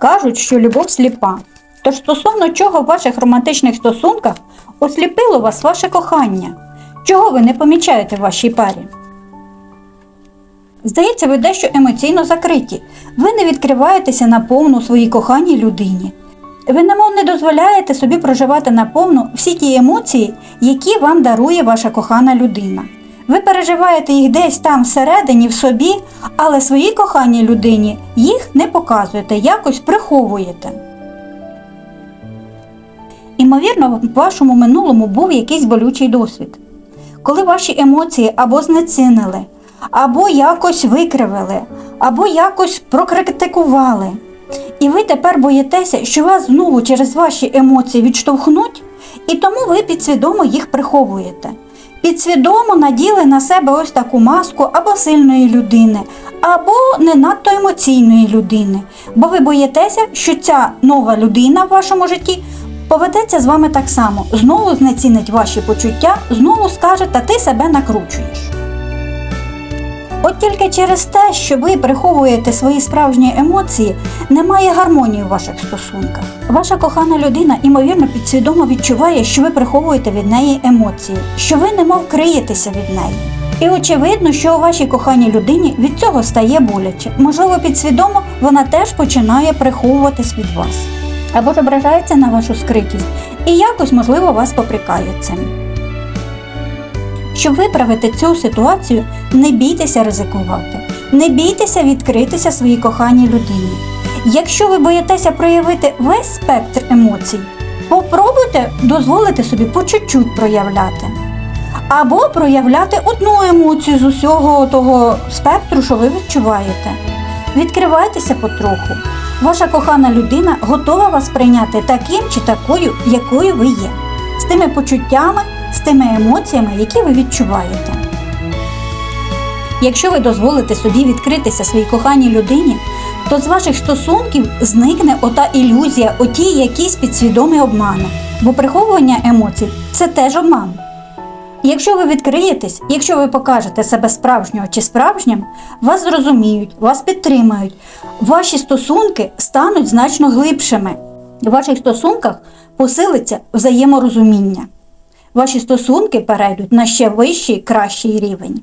Кажуть, що любов сліпа. Тож стосовно чого в ваших романтичних стосунках осліпило вас ваше кохання? Чого ви не помічаєте в вашій парі? Здається, ви дещо емоційно закриті. Ви не відкриваєтеся наповну своїй коханій людині. Ви немов не дозволяєте собі проживати наповну всі ті емоції, які вам дарує ваша кохана людина. Ви переживаєте їх десь там всередині в собі, але своїй коханій людині їх не показуєте, якось приховуєте. Імовірно, в вашому минулому був якийсь болючий досвід, коли ваші емоції або знецінили, або якось викривили, або якось прокритикували. І ви тепер боїтеся, що вас знову через ваші емоції відштовхнуть, і тому ви підсвідомо їх приховуєте. Підсвідомо наділи на себе ось таку маску або сильної людини, або не надто емоційної людини, бо ви боїтеся, що ця нова людина в вашому житті поведеться з вами так само, знову знецінить ваші почуття, знову скаже, та ти себе накручуєш. От тільки через те, що ви приховуєте свої справжні емоції, немає гармонії у ваших стосунках. Ваша кохана людина, імовірно, підсвідомо відчуває, що ви приховуєте від неї емоції, що ви немов криєтеся від неї. І очевидно, що у вашій коханій людині від цього стає боляче. Можливо, підсвідомо вона теж починає приховуватись від вас. Або ж ображається на вашу скритість і якось, можливо, вас попрекає цим. Щоб виправити цю ситуацію, не бійтеся ризикувати, не бійтеся відкритися своїй коханій людині. Якщо ви боїтеся проявити весь спектр емоцій, попробуйте дозволити собі по чуть-чуть проявляти. Або проявляти одну емоцію з усього того спектру, що ви відчуваєте. Відкривайтеся потроху. Ваша кохана людина готова вас прийняти таким чи такою, якою ви є, з тими почуттями, з тими емоціями, які ви відчуваєте. Якщо ви дозволите собі відкритися своїй коханій людині, то з ваших стосунків зникне ота ілюзія, оті якісь підсвідомі обмани. Бо приховування емоцій це теж обман. Якщо ви відкриєтесь, якщо ви покажете себе справжнього чи справжнім, вас зрозуміють, вас підтримають, ваші стосунки стануть значно глибшими. В ваших стосунках посилиться взаєморозуміння. Ваші стосунки перейдуть на ще вищий, кращий рівень.